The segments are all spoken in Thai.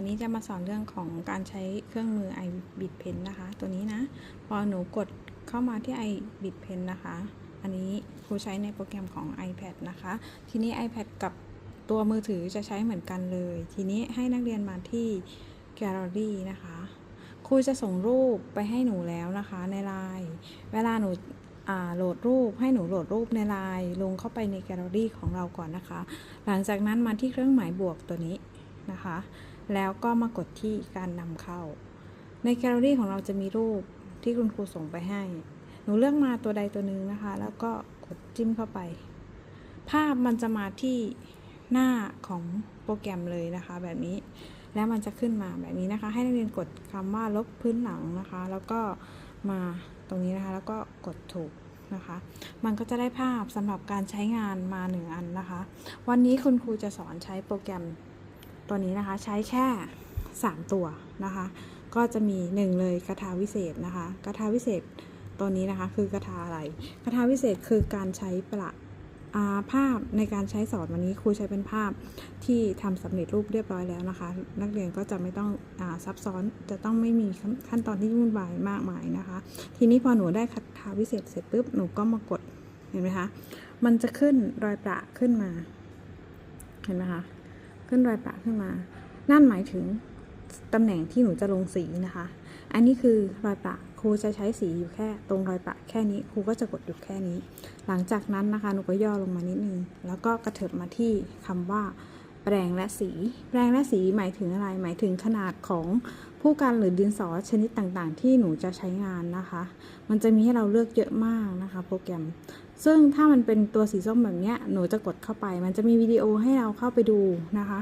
วันนี้จะมาสอนเรื่องของการใช้เครื่องมือ i b i t Pen นะคะ ตัวนี้นะ พอหนูกดเข้ามาที่ i b i t Pen นะคะ อันนี้ครูใช้ในโปรแกรมของ iPad นะคะ ทีนี้ iPad กับตัวมือถือจะใช้เหมือนกันเลย ทีนี้ให้นักเรียนมาที่ Gallery นะคะ ครูจะส่งรูปไปให้หนูแล้วนะคะในไลน์เวลาหนูอ่าโหลดรูปให้หนูโหลดรูปในไลน์ลงเข้าไปในแกลเลอรี่ของเราก่อนนะคะ หลังจากนั้นมาที่เครื่องหมายบวกตัวนี้นะคะ แล้วก็มากดที่การนำเข้า ในแกลเลอรี่ของเราจะมีรูปที่คุณครูส่งไปให้ หนูเลือกมาตัวใดตัวหนึ่งนะคะ แล้วก็กดจิ้มเข้าไป ภาพมันจะมาที่หน้าของโปรแกรมเลยนะคะ แบบนี้ แล้วมันจะขึ้นมาแบบนี้นะคะ ให้นักเรียนกดคำว่าลบพื้นหลังนะคะ แล้วก็มาตรงนี้นะคะ แล้วก็กดถูกนะคะ มันก็จะได้ภาพสำหรับการใช้งานมาหนึ่งอันนะคะ วันนี้คุณครูจะสอนใช้โปรแกรม ตัวนี้นะคะใช้แค่ 3 ตัวนะคะ ก็จะมี 1 เลยคาถาวิเศษนะคะคาถาวิเศษตัวนี้นะคะคือกระทาอะไรคาถาวิเศษคือการใช้ประาภาพในการใช้สอนวันนี้ครูใช้เป็นภาพที่ทำสำเร็จรูปเรียบร้อยแล้วนะคะ นักเรียนก็จะไม่ต้องอซับซ้อนจะต้องไม่มีขั้นตอนที่วุ่นวายมากมายนะคะ ทีนี้พอหนูได้คาถาวิเศษเสร็จปุ๊บหนูก็มากดเห็นไหมคะมันจะขึ้นรอยประขึ้นมา เห็นไหมคะ ขึ้นรอยประขึ้นมา นั่นหมายถึงตำแหน่งที่หนูจะลงสีนะคะ อันนี้คือรอยประครูจะใช้สีอยู่แค่ตรงรอยประแค่นี้ครูก็จะกดหยุดแค่นี้ หลังจากนั้นนะคะหนูก็ย่อลงมานิดนึงแล้วก็กระเถิบมาที่คำว่าแปรงและสีแปรงและสีหมายถึงอะไร หมายถึงขนาดของผู้กันหรือดินสอชนิดต่างๆ ที่หนูจะใช้งานนะคะ มันจะมีให้เราเลือกเยอะมากนะคะ โปรแกรม ซึ่งถ้ามันเป็นตัวสีส้มแบบนี้หนูจะกดเข้าไป มันจะมีวิดีโอให้เราเข้าไปดูนะคะ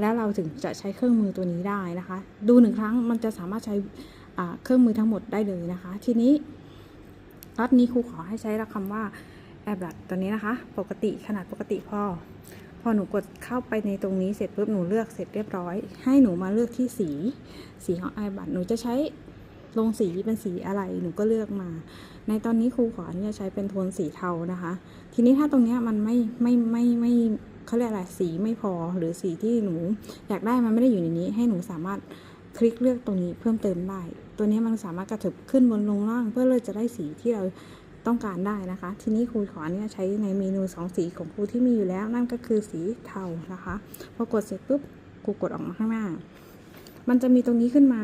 แล้วเราถึงจะใช้เครื่องมือตัวนี้ได้นะคะ ดูหนึ่งครั้งมันจะสามารถใช้เครื่องมือทั้งหมดได้เลยนะคะ ทีนี้รัดนี้ครูขอให้ใช้คำว่าแอบลัดตัวนี้นะคะ ปกติขนาดปกติพอ พอหนูกดเข้าไปในตรงนี้เสร็จปุ๊บหนูเลือกเสร็จเรียบร้อย ให้หนูมาเลือกที่สี สีของไอบัตหนูจะใช้ ลงสีเป็นสีอะไรหนูก็เลือกมา ในตอนนี้ครูขออนุญาตใช้เป็นโทนสีเทานะคะ ทีนี้ถ้าตรงเนี้ยมันไม่ไม่ไม่ไม่เขาเรียกอะไรสีไม่พอหรือสีที่หนูอยากได้มันไม่ได้อยู่ในนี้ ให้หนูสามารถคลิกเลือกตรงนี้เพิ่มเติมได้ ตัวนี้มันสามารถกระเถิบขึ้นบนลงล่าง เพื่อเราจะได้สีที่เราต้องการได้นะคะ ทีนี้ครูขออนุญาตใช้ในเมนูสองสีของครูที่มีอยู่แล้ว นั่นก็คือสีเทานะคะ พอกดเสร็จปุ๊บครูกดออกมาข้างหน้า มันจะมีตรงนี้ขึ้นมา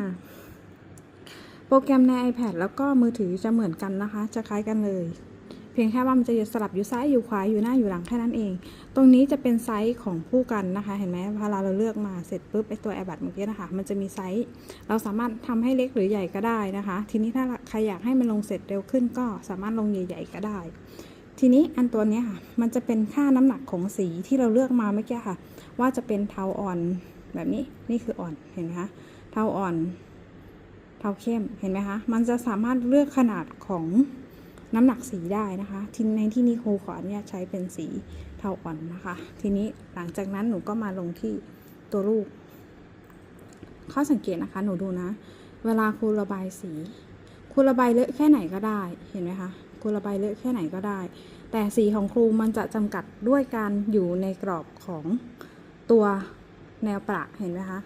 รแกรมใน iPad แล้วก็มือถือจะเหมือนกันนะคะ จะคล้ายกันเลย เพียงแค่ว่ามันจะสลับอยู่ซ้ายอยู่ขวาอยู่หน้าอยู่หลังแค่นั้นเอง ตรงนี้จะเป็นไซส์ของผู้กันนะคะ เห็นไหมเวลาเราเลือกมาเสร็จปุ๊บไอตัวแอร์บัตเมื่อกี้นะคะ มันจะมีไซส์ เราสามารถทำให้เล็กหรือใหญ่ก็ได้นะคะ ทีนี้ถ้าใครอยากให้มันลงเสร็จเร็วขึ้นก็สามารถลงใหญ่ ๆ ก็ได้ ทีนี้อันตัวนี้ค่ะ มันจะเป็นค่าน้ำหนักของสีที่เราเลือกมาเมื่อกี้ค่ะ ว่าจะเป็นเทาอ่อนแบบนี้ นี่คืออ่อน เห็นไหมคะ เทาอ่อน เทาเข้มเห็นไหมคะ มันจะสามารถเลือกขนาดของน้ำหนักสีได้นะคะทีในที่นี้ครูขอเนี่ยใช้เป็นสีเทาอ่อนนะคะ ทีนี้หลังจากนั้นหนูก็มาลงที่ตัวรูปข้อสังเกตนะคะ หนูดูนะ เวลาครูระบายสีครูระบายเลอะแค่ไหนก็ได้ เห็นไหมคะครูระบายเลอะแค่ไหนก็ได้ แต่สีของครูมันจะจำกัดด้วยการอยู่ในกรอบของตัวแนวประเห็นไหมคะ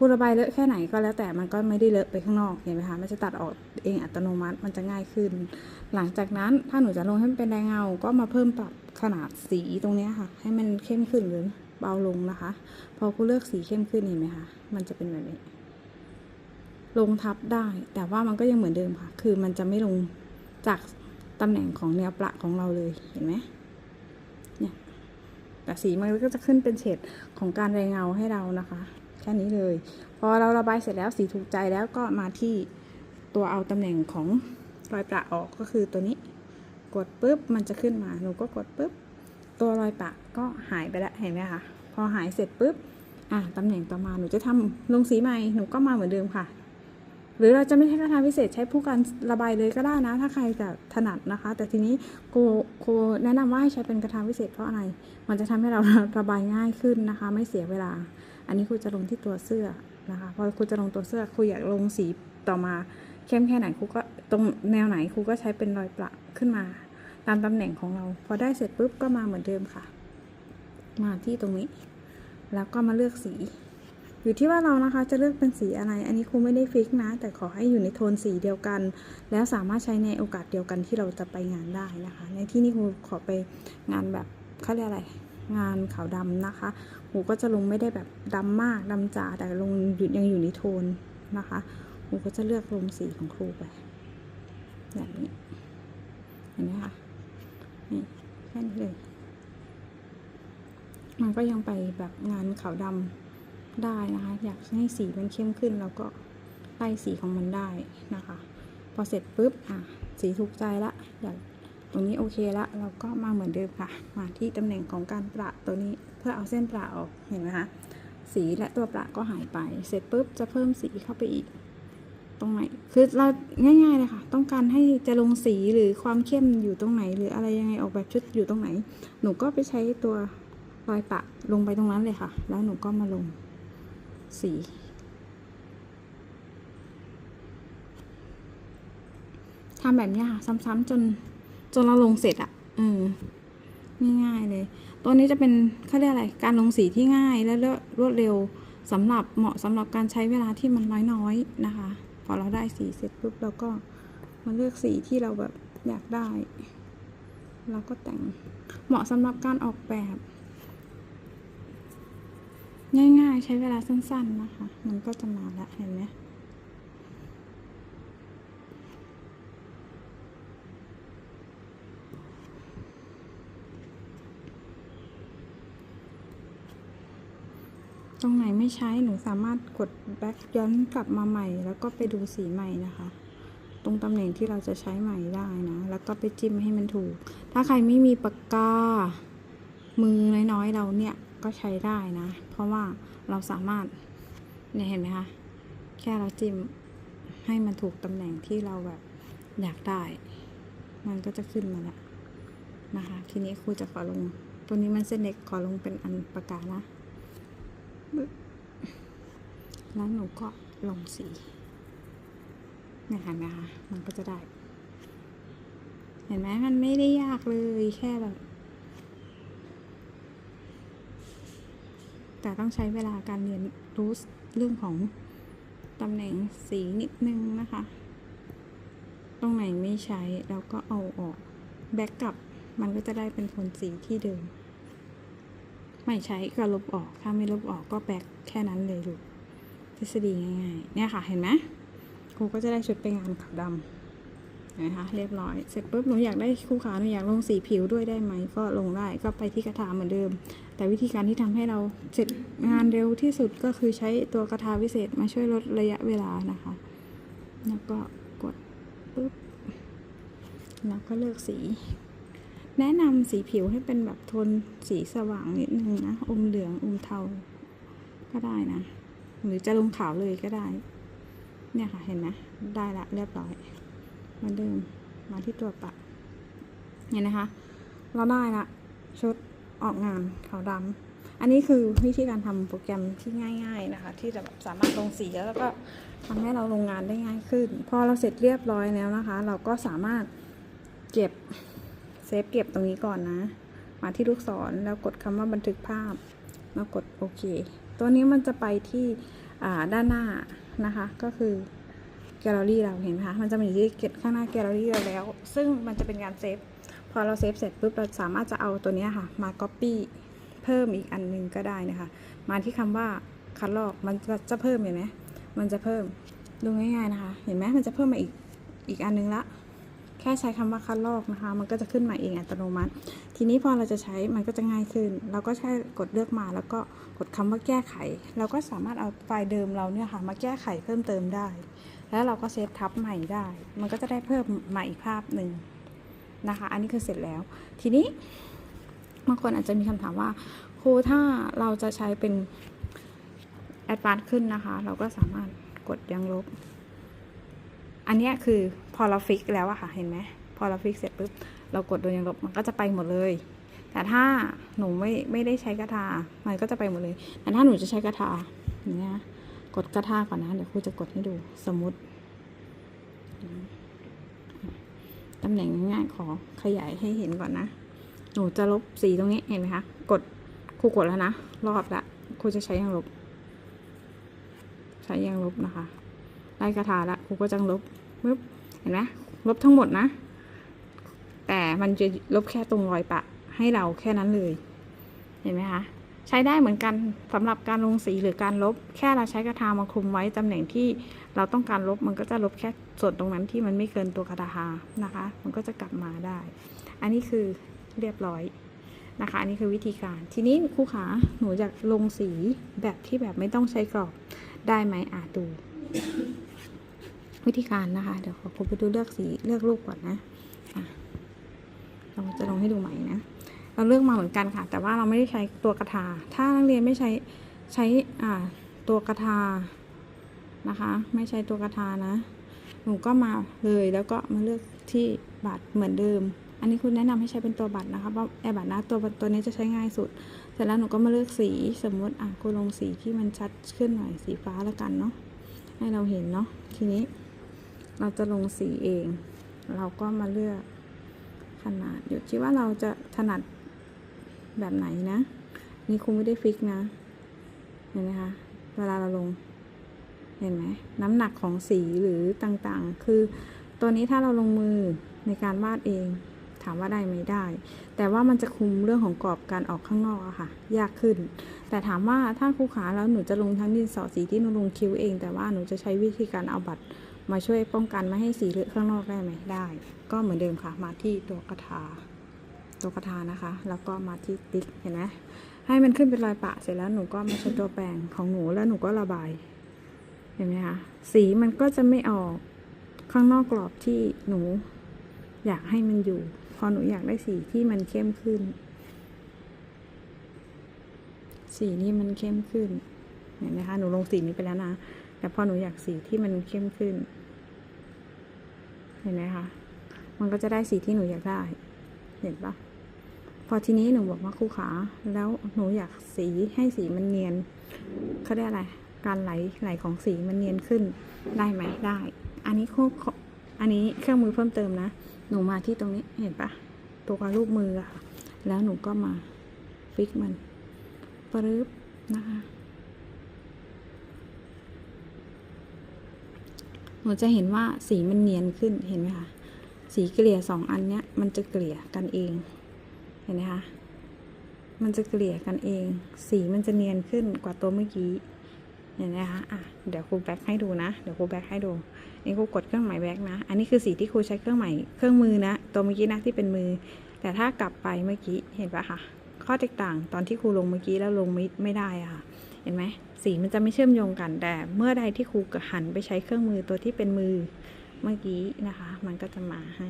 ครูระบายเลอะแค่ไหนก็แล้วแต่มันก็ไม่ได้เลอะไปข้างนอกเห็นไหมคะมันจะตัดออกเองอัตโนมัติมันจะง่ายขึ้น หลังจากนั้นถ้าหนูจะลงให้มันเป็นแดงเงา ก็มาเพิ่มปรับขนาดสีตรงนี้ค่ะ ให้มันเข้มขึ้นหรือเบาลงนะคะ พอครูเลือกสีเข้มขึ้นเห็นไหมคะมันจะเป็นแบบนี้ ลงทับได้ แต่ว่ามันก็ยังเหมือนเดิมค่ะ คือมันจะไม่ลงจากตำแหน่งของแนวประของเราเลยเห็นไหมเนี่ยแต่สีมันก็จะขึ้นเป็นเฉดของการแรงเงาให้เรานะคะ ค่นี้เลย พอเราระบายเสร็จแล้วสีถูกใจแล้วก็มาที่ตัวเอาตำแหน่งของรอยประออกก็คือตัวนี้ กดปุ๊บมันจะขึ้นมาหนูก็กดปุ๊บตัวรอยประก็หายไปแล้วเห็นไหมคะพอหายเสร็จปุ๊บอะตำแหน่งต่อมาหนูจะทำลงสีใหม่หนูก็มาเหมือนเดิมค่ะ หรือเราจะไม่ใช้กระทาพิเศษใช้ผู้การระบายเลยก็ได้นะ ถ้าใครจะถนัดนะคะ แต่ทีนี้ครูครูแนะนำว่าให้ใช้เป็นกระทาพิเศษเพราะอะไร มันจะทำให้เราระบายง่ายขึ้นนะคะ ไม่เสียเวลา อันนี้ครูจะลงที่ตัวเสื้อนะคะพอครูจะลงตัวเสื้อครูอยากลงสีต่อมาเข้มแค่ไหนครูก็ตรงแนวไหนครูก็ใช้เป็นรอยประขึ้นมา ตามตำแหน่งของเรา พอได้เสร็จปุ๊บก็มาเหมือนเดิมค่ะ มาที่ตรงนี้ แล้วก็มาเลือกสี อยู่ที่ว่าเรานะคะจะเลือกเป็นสีอะไร อันนี้ครูไม่ได้ฟิกนะ แต่ขอให้อยู่ในโทนสีเดียวกัน แล้วสามารถใช้ในโอกาสเดียวกันที่เราจะไปงานได้นะคะ ในที่นี้ครูขอไปงานแบบเขาเรียกอะไร งานขาวดำนะคะครูก็จะลงไม่ได้แบบดำมากดำจ๋าแต่ลงยังอยู่ในโทนนะคะครูก็จะเลือกลงสีของครูไปแบบนี้เห็นไหมคะนี่แค่นี้เลย มันก็ยังไปแบบงานขาวดำได้นะคะ อยากให้สีมันเข้มขึ้นเราก็ไล่สีของมันได้นะคะ พอเสร็จปุ๊บอะสีถูกใจละอยาก ตรงนี้โอเคละเราก็มาเหมือนเดิมค่ะ มาที่ตำแหน่งของการประตัวนี้เพื่อเอาเส้นประออกเห็นไหมคะสีและตัวประก็หายไป เสร็จปุ๊บจะเพิ่มสีเข้าไปอีก ตรงไหนคือเราง่ายๆเลยค่ะ ต้องการให้จะลงสีหรือความเข้มอยู่ตรงไหน หรืออะไรยังไงออกแบบชุดอยู่ตรงไหน หนูก็ไปใช้ตัวรอยปะลงไปตรงนั้นเลยค่ะ แล้วหนูก็มาลงสีทำแบบนี้ค่ะ ซ้ำๆจน นเราลงเสร็จอะเออง่ายๆเลย ตัวนี้จะเป็นเขาเรียกอะไร การลงสีที่ง่ายและรวดเร็วสำหรับเหมาะสำหรับการใช้เวลาที่มันน้อยๆนะคะ พอเราได้สีเสร็จปุ๊บเราก็มาเลือกสีที่เราแบบอยากได้ เราก็แต่งเหมาะสำหรับการออกแบบ ง่ายๆ ใช้เวลาสั้น ๆนะคะ มันก็จะมาแล้วเห็นไหม ตรงไหนไม่ใช้หนูสามารถกดแบ็กย้อนกลับมาใหม่ แล้วก็ไปดูสีใหม่นะคะ ตรงตำแหน่งที่เราจะใช้ใหม่ได้นะ แล้วก็ไปจิ้มให้มันถูก ถ้าใครไม่มีปากกา มือน้อยๆเราเนี่ยก็ใช้ได้นะ เพราะว่าเราสามารถเนี่ยเห็นไหมคะ แค่เราจิ้มให้มันถูกตำแหน่งที่เราแบบอยากได้ มันก็จะขึ้นมาแล้วนะคะ ทีนี้ครูจะขอลง ตัวนี้มันเส้นเล็กขอลงเป็นอันปากกานะ แล้วหนูก็ลงสีเนี่ยเห็นไหมคะ มันก็จะได้ เห็นไหมมันไม่ได้ยากเลยแค่แบบ แต่ต้องใช้เวลาการเรียนรู้เรื่องของตำแหน่งสีนิดนึงนะคะ ตรงไหนไม่ใช้เราก็เอาออก แบ็กกลับมันก็จะได้เป็นโทนสีที่เดิม ไม่ใช้ก็ลบออก ถ้าไม่ลบออกก็แบ็กแค่นั้นเลยลูกทฤษฎีง่ายๆ เนี่ยค่ะเห็นไหมครูก็จะได้ชุดไปงานขาวดำนไหมคะเรียบร้อย เสร็จปุ๊บหนูอยากได้คู่ขาหนูอยากลงสีผิวด้วยได้ไหม ก็ลงได้ก็ไปที่กระถาเหมือนเดิม แต่วิธีการที่ทำให้เราเสร็จงานเร็วที่สุดก็คือใช้ตัวกระทาวิเศษมาช่วยลดระยะเวลานะคะ แล้วก็กดปุ๊บแล้วก็เลือกสี แนะนำสีผิวให้เป็นแบบโทนสีสว่างนิดนึงนะ อมเหลือง อมเทา ก็ได้นะ หรือจะลงขาวเลยก็ได้ เนี่ยค่ะ เห็นไหมได้ละเรียบร้อยเหมือนเดิมมาที่ตัวปะเห็นนะคะ เราได้ละชุดออกงานขาวดำอันนี้คือวิธีการทำโปรแกรมที่ง่าย ๆนะคะ ที่จะแบบสามารถลงสีแล้วก็ทำให้เราลงงานได้ง่ายขึ้น พอเราเสร็จเรียบร้อยแล้วนะคะ เราก็สามารถเก็บ เซฟเก็บตรงนี้ก่อนนะ มาที่ลูกศรแล้วกดคำว่าบันทึกภาพ แล้วกดโอเค ตัวนี้มันจะไปที่ด้านหน้านะคะ ก็คือแกลเลอรี่เราเห็นไหมคะ มันจะมีอยู่ที่เก็บข้างหน้าแกลเลอรี่เราแล้ว ซึ่งมันจะเป็นการเซฟ พอเราเซฟเสร็จปุ๊บ เราสามารถจะเอาตัวนี้ค่ะ มา Copy เพิ่มอีกอันหนึงก็ได้นะคะ มาที่คำว่าคัดลอก มันจะจะเพิ่มเห็นไหมมันจะเพิ่ม ดูง่ายๆนะคะ เห็นไหมมันจะเพิ่มมาอีกอีกอันนึงละ แค่ใช้คำว่าคัดลอกนะคะ มันก็จะขึ้นมาเองอัตโนมัติ ทีนี้พอเราจะใช้มันก็จะง่ายขึ้น เราก็แค่กดเลือกมาแล้วก็กดคำว่าแก้ไข เราก็สามารถเอาไฟล์เดิมเราเนี่ยค่ะมาแก้ไขเพิ่มเติมได้ แล้วเราก็เซฟทับใหม่ได้ มันก็จะได้เพิ่มมาอีกภาพหนึ่งนะคะ อันนี้คือเสร็จแล้ว ทีนี้บางคนอาจจะมีคำถามว่าครูถ้าเราจะใช้เป็นแอดวานซ์ขึ้นนะคะ เราก็สามารถกดยังลบ อันนี้คือพอเราฟิกแล้วอะค่ะเห็นไหมพอเราฟิกเสร็จปุ๊บเรากดโดยยังลบมันก็จะไปหมดเลย แต่ถ้าหนูไม่ไม่ได้ใช้กระทามันก็จะไปหมดเลย แต่ถ้าหนูจะใช้กระทาอย่างเงี้ยกดกระทาก่อนนะเดี๋ยวครูจะกดให้ดูสมมติตำแหน่งง่ายๆขอขยายให้เห็นก่อนนะ หนูจะลบสีตรงนี้เห็นไหมคะกดครูกดแล้วนะรอบละครูจะใช้ยังลบ ใช้ยางลบนะคะไล่กระทาละครูก็จะลบ ปึ๊บเห็นไหมลบทั้งหมดนะ แต่มันจะลบแค่ตรงรอยปะ ให้เราแค่นั้นเลย เห็นไหมคะใช้ได้เหมือนกันสำหรับการลงสีหรือการลบ แค่เราใช้กระทามาคลุมไว้ตำแหน่งที่เราต้องการลบมันก็จะลบแค่ส่วนตรงนั้นที่มันไม่เกินตัวกระทานะคะ มันก็จะกลับมาได้ อันนี้คือเรียบร้อยนะคะ อันนี้คือวิธีการ ทีนี้ครูขาหนูอยากลงสีแบบที่แบบไม่ต้องใช้กรอบได้ไหมอาจดู วิธีการนะคะ เดี๋ยวขอครูไปดูเลือกสีเลือกรูปก่อนนะเราจะลงให้ดูใหม่นะ เราเลือกมาเหมือนกันค่ะ แต่ว่าเราไม่ได้ใช้ตัวกระทา ถ้านักเรียนไม่ใช้ใช้อ่าตัวกระทานะคะ ไม่ใช้ตัวกระทานะ หนูก็มาเลยแล้วก็มาเลือกที่บัตรเหมือนเดิม อันนี้คุณแนะนำให้ใช้เป็นตัวบัตรนะคะเพราะไอ้บัตรนะตัวตัวนี้จะใช้ง่ายสุด เสร็จแล้วหนูก็มาเลือกสีสมมติอะกูลงสีที่มันชัดขึ้นหน่อยสีฟ้าแล้วกันเนาะให้เราเห็นเนาะทีนี้ เราจะลงสีเอง เราก็มาเลือกขนาดอยู่ที่ว่าเราจะถนัดแบบไหนนะ นี่ครูไม่ได้ฟิกนะ เห็นไหมคะ เวลาเราลง เห็นไหม น้ำหนักของสีหรือต่างๆ คือตัวนี้ถ้าเราลงมือในการวาดเอง ถามว่าได้ไหมได้ แต่ว่ามันจะคุมเรื่องของกรอบการออกข้างนอกอะค่ะ ยากขึ้น แต่ถามว่าถ้าครูขาแล้วหนูจะลงทั้งดินสอสีที่หนูลงคิ้วเอง แต่ว่าหนูจะใช้วิธีการเอาบัตร มาช่วยป้องกันไม่ให้สีเลอะข้างนอกได้ไหมได้ ก็เหมือนเดิมค่ะ มาที่ตัวกระทา ตัวกระทานะคะ แล้วก็มาที่ติ๊กเห็นไหมให้มันขึ้นเป็นรอยปะเสร็จแล้วหนูก็มาใช้ตัวแปรงของหนูแล้วหนูก็ระบาย เห็นไหมคะสีมันก็จะไม่ออกข้างนอกกรอบที่หนู อยากให้มันอยู่ พอหนูอยากได้สีที่มันเข้มขึ้น สีนี้มันเข้มขึ้นเห็นไหมคะหนูลงสีนี้ไปแล้วนะ แต่พอหนูอยากสีที่มันเข้มขึ้น ห็นไหมคะ มันก็จะได้สีที่หนูอยากได้ เห็นปะพอทีนี้หนูบอกว่าครูขา แล้วหนูอยากสีให้สีมันเนียนเขาเรียกอะไร การไหลไหลของสีมันเนียนขึ้นได้ไหมได้ อันนี้ครูอันนี้เครื่องมือเพิ่มเติมนะ หนูมาที่ตรงนี้เห็นปะตัวกรูปมืออะค่ะแล้วหนูก็มาฟิกมันปรึ๊บนะคะ หนูจะเห็นว่าสีมันเนียนขึ้นเห็นไหมคะสีเกลี่ยสองอันเนี้ยมันจะเกลี่ยกันเอง เห็นไหมคะมันจะเกลี่ยกันเอง สีมันจะเนียนขึ้นกว่าตัวเมื่อกี้เห็นไหมคะอะเดี๋ยวครูแบ็คให้ดูนะเดี๋ยวครูแบ็คให้ดูนี่ครูกดเครื่องหมายแบ็คนะ อันนี้คือสีที่ครูใช้เครื่องหมายเครื่องมือนะ ตัวเมื่อกี้นะที่เป็นมือ แต่ถ้ากลับไปเมื่อกี้เห็นปะคะข้อแตกต่างตอนที่ครูลงเมื่อกี้แล้วลงไม่ไม่ได้อะค่ะ ห็นไหมสีมันจะไม่เชื่อมโยงกันแต่เมื่อใดที่ครูหันไปใช้เครื่องมือตัวที่เป็นมือเมื่อกี้นะคะ มันก็จะมาให้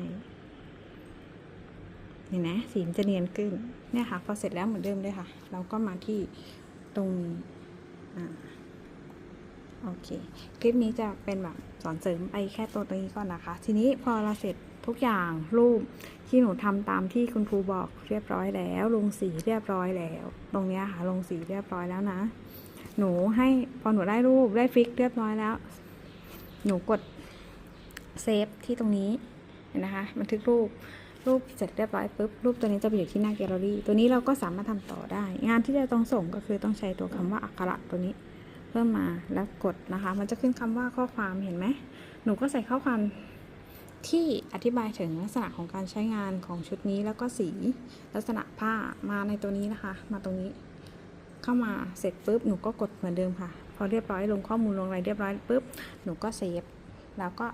เห็นไหมสีมันจะเนียนขึ้นเนี่ยค่ะพอเสร็จแล้วเหมือนเดิมเลยค่ะ เราก็มาที่ตรงนี้อ่าโอเค คลิปนี้จะเป็นแบบสอนเสริมไปแค่ตัวตรงนี้ก่อนนะคะ ทีนี้พอเราเสร็จทุกอย่างรูปที่หนูทำตามที่คุณครูบอกเรียบร้อยแล้ว ลงสีเรียบร้อยแล้ว ตรงนี้ค่ะลงสีเรียบร้อยแล้วนะ หนูให้พอหนูได้รูปได้ฟิกเรียบร้อยแล้ว หนูกดเซฟที่ตรงนี้เห็นนะคะบันทึกรูปรูปเสร็จเรียบร้อยปุ๊บรูปตัวนี้จะไปอยู่ที่หน้าแกลเลอรี่ ตัวนี้เราก็สามารถทำต่อได้ งานที่จะต้องส่งก็คือต้องใช้ตัวคำว่าอักขระตัวนี้ เพิ่มมาแล้วกดนะคะ มันจะขึ้นคำว่าข้อความเห็นไหมหนูก็ใส่ข้อความที่อธิบายถึงลักษณะของการใช้งานของชุดนี้แล้วก็สีลักษณะผ้ามาในตัวนี้นะคะ มาตรงนี้ เข้ามาเสร็จปุ๊บหนูก็กดเหมือนเดิมค่ะ พอเรียบร้อยลงข้อมูลลงอะไรเรียบร้อยปุ๊บหนูก็เซฟแล้วก็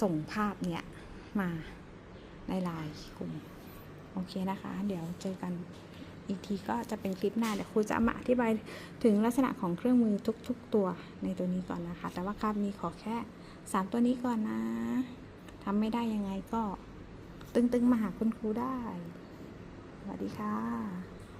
ส่งภาพเนี้ยมาในไลน์กลุ่มโอเคนะคะ เดี๋ยวเจอกันอีกทีก็จะเป็นคลิปหน้าเดี๋ยวครูจะมาอธิบายถึงลักษณะของเครื่องมือทุก ๆ ตัวในตัวนี้ก่อนนะคะ แต่ว่าคาบนี้ขอแค่ 3 ตัวนี้ก่อนนะทำไม่ได้ยังไงก็ ตึงๆ มาหาคุณครูได้ สวัสดีค่ะ